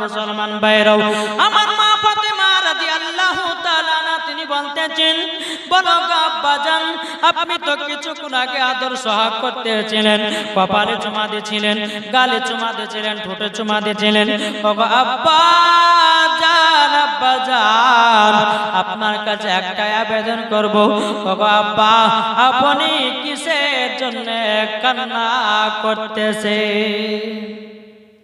মুসলমান ভাইরাও, আমার মা ফাতেমা রাদিয়াল্লাহু তাআলা আনহা তিনি বলতেছেন, বলো গো আব্বাজান, আপনি তো কিছুক্ষণ আগে আদর সোহাগ করতেছিলেন, কপালে চুমা দিয়েছিলেন, গালে চুমা দিয়েছিলেন, ঠোঁটে চুমা দিয়েছিলেন। ওগো আব্বা জান আপনার কাছে একটা আবেদন করব। ওগো আপনি কিসের জন্য কান্না করতেছে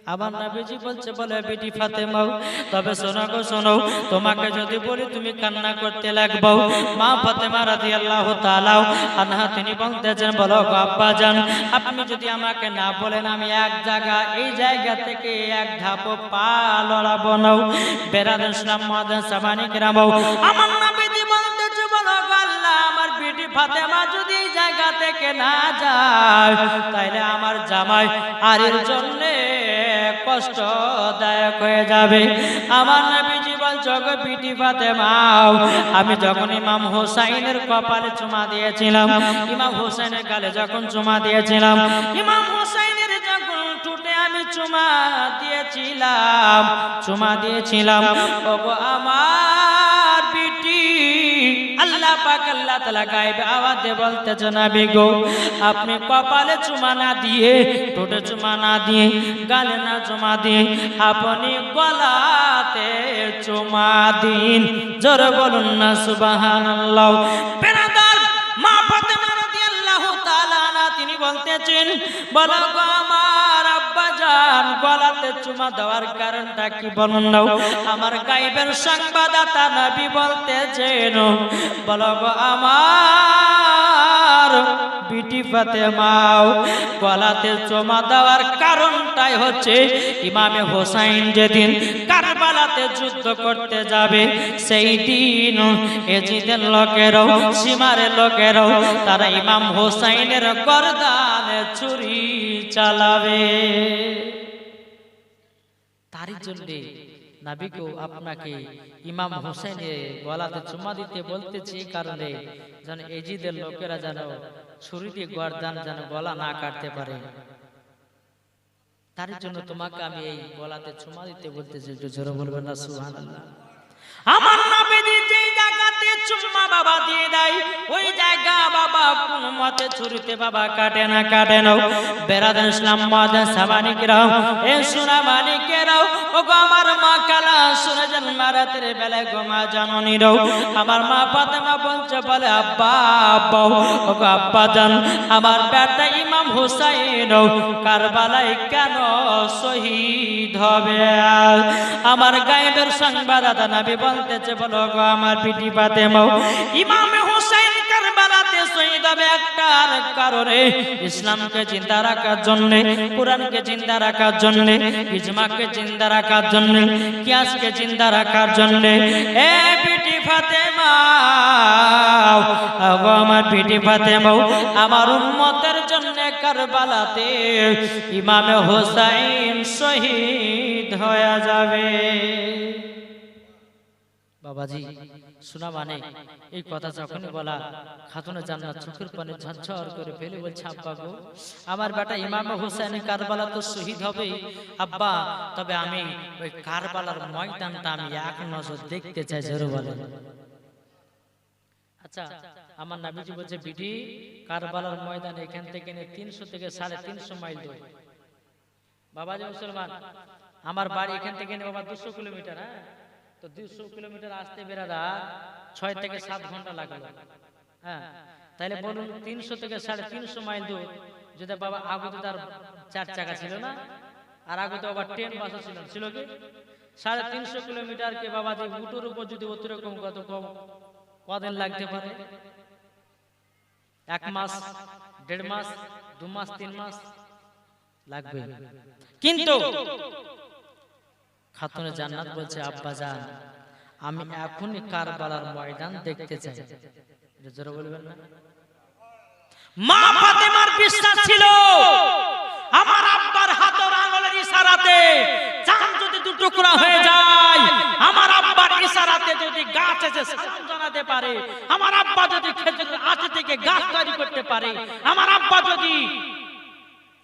আমার নবীজি বলছে বলে বেটি ফাতেমাও তবে শোনো গো শোনো তোমাকে যদি বলি তুমি কান্না করতে লাগবো। মা ফাতেমা রাদিয়াল্লাহু তাআলাও আনহা তিনি বলতেছেন বলো গো আব্বা জান আপনি যদি আমাকে না বলেন আমি এক জায়গা এই জায়গা থেকে এক ধাপ পা লড়াবো নাও বেরাদ ইসলাম মাদান সামানি গ্রামও আমার নবীজি বলতেছে বলো গো আল্লাহ আমার বেটি ফাতেমা যদি এই জায়গা থেকে না যায় তাইলে আমার জামাই আর এর জন্যে কষ্টদায়ক হয়ে যাবে। আমার জীবন জগ পিটি ফাতেমাও। আমি যখন ইমাম হোসাইনের কপালে চুমা দিয়েছিলাম, ইমাম হোসাইনের কালে যখন চুমা দিয়েছিলাম, ইমাম হোসাইনের যখন টুটে আমি চুমা দিয়েছিলাম চুমা দিয়েছিলাম আমার পাক আল্লাহ তাআলা গায়েবে আওয়াজ বলতেছে গো, আপনি কপালে চুমা না দিয়ে, ঠোঁটে চুমা না দিয়ে, গালে না চুমা দিয়ে, আপনি গলাতে চুমা দিন। জোরে বলুন না, সুবহানাল্লাহ। বেরাদার মা ফাতেমা রাদিয়াল্লাহু তাআলা তিনি বলতেছেন, বলো গলাতে চুমা দেওয়ার কারণটা কি বলুন আমার গায়েবের সংবাদদাতা নবী বলতেছেন বলো গো আমার বিটি ফাতেমাও গলাতে চুমা দেওয়ার কারণটাই হচ্ছে ইমামে হোসাইন যেদিন কারবালাতে যুদ্ধ করতে যাবে, সেই দিন এজিদের লোকেরাও সীমারের লোকেরাও, তারা ইমাম হোসাইনের গরদানে ছুরি চালাবে। তারই জন্য নাবিকও আপনাকে ইমাম হোসেনের গলাতে চুমা দিতে বলতেছে কারণে যেন এজিদের লোকেরা যেন ছুরি দিয়ে গর্দান যেন গলা না কাটতে পারে। তার জন্য তোমাকে আমি এই গলাতে চুমা দিতে বলতেছি, একটু জোরে বলবেন না, সুবহানাল্লাহ। আমার নবীজি যেই জায়গাতে চুম্মা বাবা দিয়ে দেয়। ওই জায়গা বাবা কোন মতে ছুরিতে বাবা কাটে না কাটে না। বেরাদান ইসলাম মাদান সাবানিকরাও এ সোনা মানিকেরাও ও গো আমার মা কালা শুনে যান মারাতের বেলায় গো মা জাননি জননীরাও আমার মা ফাতেমা বলছে বলে, আব্বা আব্বা ও গো আব্বা জান, আমার বেটা ইমাম হুসাইন, কারবালায় কেন শহীদ হবে? আমার গায়েবের সংবাদদাতা নবী বলতেছে, বলো গো আমার পিটি ফাতেমা ইমাম হুসাইন কারবালাতে শহীদ হবে একটার কারণে, ইসলামকে জিন্দা রাখার জন্য, কোরআনকে জিন্দা রাখার জন্য, ইজমাকে জিন্দা রাখার জন্য, কিয়াসকে জিন্দা রাখার জন্য। এ পিটি ফাতেমা আমার পিটি ফাতেমা আমার উম্মতের জন্য কারবালাতে ইমামে হোসাইন শহীদ হয়ে যাবে। বাবাজি, শোনা মানে এই কথা যখনই বলা, খাতুনে জান্নাত চোখের পানে ঝরঝর করে ফেলে বলছে, আব্বা গো, আমার বেটা ইমাম হোসেন কারবালা তো শহীদ হবে। আব্বা, তবে আমি ওই কারবালার ময়দানটা আমি এক নজর দেখতে চাই, জোরে বলে আচ্ছা আমার নাবিজি বলছে, বিডি, কারবালার ময়দান এখান থেকে নিয়ে তিনশো থেকে সাড়ে তিনশো মাইল দূরে। বাবাজি মুসলমান, আমার বাড়ি এখান থেকে বাবা, দুশো কিলোমিটার হ্যাঁ? তো দুশো কিলোমিটার আসতে বেরাদা ছয় থেকে সাত ঘণ্টা লাগল। হ্যাঁ তাহলে বলুন তিনশো থেকে সাড়ে তিনশো মাইল দূর। যদি বাবা আগতে তার চার চাকা ছিল না, আর আগতে আবার ট্রেন বাসও ছিল ছিল কি? সাড়ে তিনশো কিলোমিটার কে বাবা যে উটোর উপর যদি অতিরকম কত কম, কদিন লাগতে পারে? এক মাস, দেড় মাস, দু মাস, তিন মাস লাগবে। কিন্তু খাতুনে জান্নাত বলছে আব্বা জান আমি এখনই কারবালার ময়দান দেখতে চাই। জোরে বলবেন না? মা ফাতেমার বিশ্বাস ছিল। আমার আব্বার হাতের আঙুলের ইশারাতে চাঁদ যদি দু টুকরা হয়ে যায় আমার আব্বার ইশারাতে যদি গাছ এসে সালাম জানাতে পারে আমার আব্বা যদি খেজুরের আঁচ থেকে গাছ তৈরি করতে পারে আমার আব্বা যদি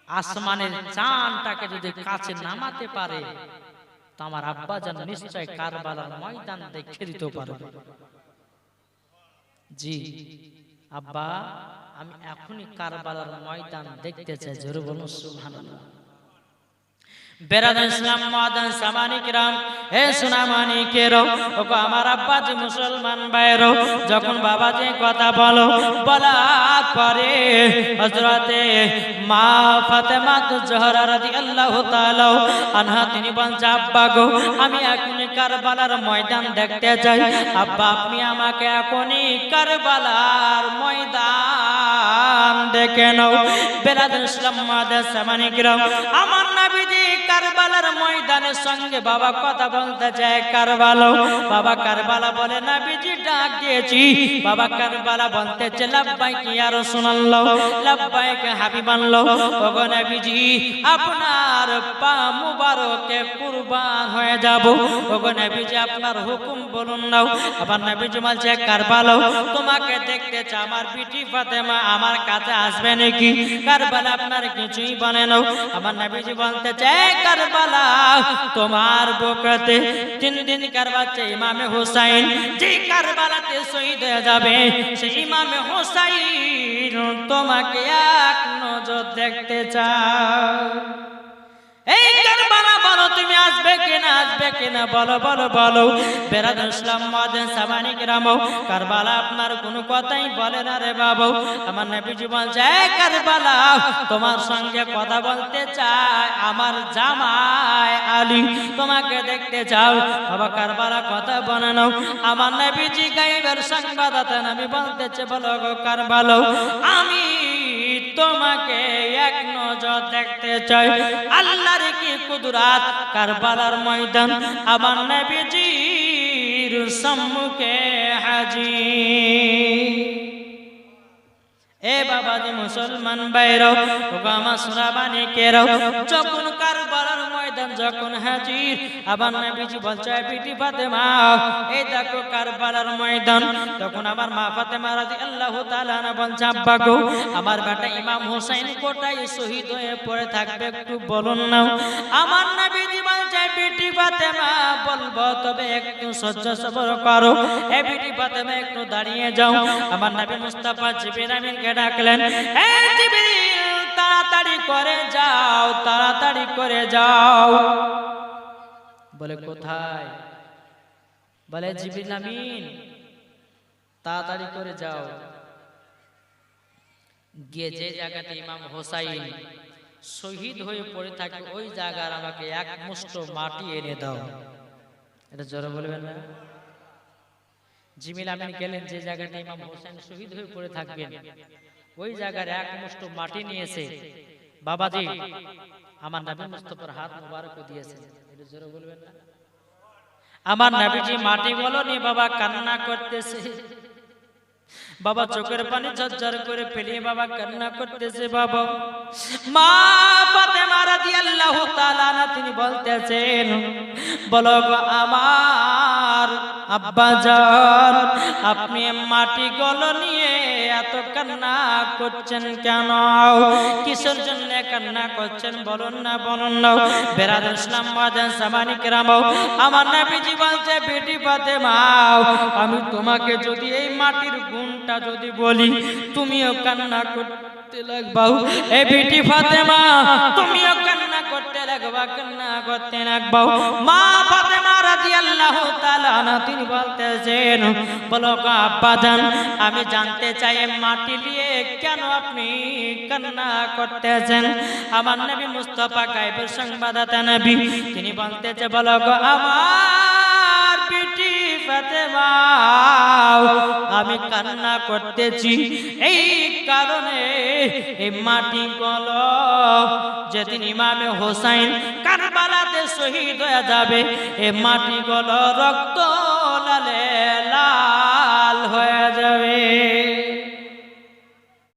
আসমানের চাঁদটাকে যদি কাছে নামাতে পারে তো আমার আব্বা যেন নিশ্চয় কারবালার ময়দান দেখে দিতে পারবে জি, আব্বা, আমি এখনই কারবালার ময়দান দেখতে চাই। জোর বলুন, সুবহানাল্লাহ। আমার যখন বাবা যে কথা বলো বলার পরে হযরতে মা ফাতেমা তো জোহরা রাদিয়াল্লাহু তাআলা আনহা, তিনি বলছে আমি এখনই কারবালার ময়দান দেখতে চাই আব্বা, আপনি আমাকে এখনই কারবালার ময়দান দেখে নাও। বেরাদান ইসলাম মাদান সামানি কিরাম আমার নবীজি ময়দানের সঙ্গে বাবা কথা বলতে চায় কারবালো। বাবা কারবালা বলে না বিজি ডাক দিয়েছি। বাবা কারবালা বলতেছে লাব্বাইক ইয়া রাসূলুল্লাহ লাব্বাইক হাবিবাল্লাহ ওগো নবীজি, আপনার পা মুবারকে কুরবান হয়ে যাব। ওগো নবীজি, আপনার হুকুম বলুন নাও। আবার নবীজি বলছে, কারবালো, তোমাকে দেখতে চা আমার বিটি ফাতেমা আমার কাছে আসবে নাকি? কারবালা, আপনার কিছুই বলে নাও। আমার নবীজি বলতে চায় কারবালা তোমার বোকাতে তিন দিন কারবাচ্ছে ইমামে হোসাইন, যে কারবালাতে শহীদ হয়ে যাবে, সেই ইমামে হোসাইন তোমাকে এক নজর দেখতে চাও এই বলো, তুমি আসবে কিনা, আসবে বলো বলো বলো। আপনার কোনো কথাই বলে না রে বাবু। আমার কারবালা, তোমার সঙ্গে কথা বলতে চাই আমার জামাই আলী। তোমাকে দেখতে চাও, বাবা কারবালা কথা বানানো আমার নবীজি গাইবের সংবাদাতা আমি বলতেছে বলো গো কারবালো, আমি তোমাকে এক দেখতে চাই। আল্লাহর কি কুদরাত? কারবালার ময়দান। আমার নবীজির সম্মুখে হাজির। এ বাবাজি মুসলমান বাইরও ওগো আমার সুরাবানি কেরাও যখন কারবালার ময়দান যখন হাজির, আবার নবীজি বলছে বিটি ফাতেমা, এই দেখো কারবালার ময়দান। তখন আমার মা ফাতেমা রাদিয়াল্লাহু তাআলা না বলছে, আব্বা গো, আমার বেটা ইমাম হোসেন কোটায় শহীদ হয়ে পড়ে থাকবে, একটু বলুন না। আমার নবীজি বলছে বিটি ফাতেমা বলব, তবে একটু সহ্য সবর করো। এ বিটি ফাতেমা, একটু দাঁড়িয়ে যাও। আমার নবী মুস্তাফা জিবির আমিনকে ডাকলেন, এ জিবরিল তাড়াতাড়ি করে যাও, তাড়াতাড়ি করে যাও। বলে, কোথায়? বলে জিবির আমিন, তাড়াতাড়ি করে যাও। গিয়ে যে জায়গাতে ইমাম হোসাইন শহীদ হয়ে পড়ে থাকে ওই জায়গার আমাকে এক মুষ্ট মাটি এনে দাও। এটা জোরে বলবেন না? জিমিল আমিন গেলেন যে জায়গাটা ইমাম হোসেন শহীদ হয়ে পড়ে থাকবেন, ওই জায়গার এক মুষ্ট মাটি নিয়েছে। বাবাজি, আমার নবী মুস্তফার হাত মুবারক দিয়েছে এটা জোরে বলবেন না? আমার নবীজি মাটি বলো নি বাবা কান্না করতেছে। বাবা চোখের পানি ঝরঝর করে ফেলিয়ে বাবা কান্না করতেছে, বাবা। মা ফাতেমা রাদিয়াল্লাহু তাআলা তিনি বলতেছেন, বলো গো আমার আব্বা জান, আপনি মাটি গলো নিয়ে এত কান্না করছেন কেন? কিসের জন্য কান্না করছেন বলুন না বলুন না। বেরাদ ইসলাম মাদান সামানি কেরাম আমার নবীজি বলছে, বেটি ফাতেমা, আমি তোমাকে যদি এই মাটির গুণটা যদি বলি, তুমিও কান্না ফাতেমা, তুমিও কান্না করতে লাগবা, কান্না করতে লাগবাও মা ফাতেমা তিনি বলতেছেন আমি জানতে চাই মাটি দিয়ে কেন আপনি কান্না করতেছেন? আমার নবী মুস্তাফা গায়েবের সংবাদদাতা নবী, তিনি বলতেছে বলো গো আমার পিটি আমি কান্না করতেছি। এই কারণে এই মাটি কল যেদিন ইমামে হোসাইন কারবালাতে শহীদ হয়ে যাবে এ মাটি গল রক্ত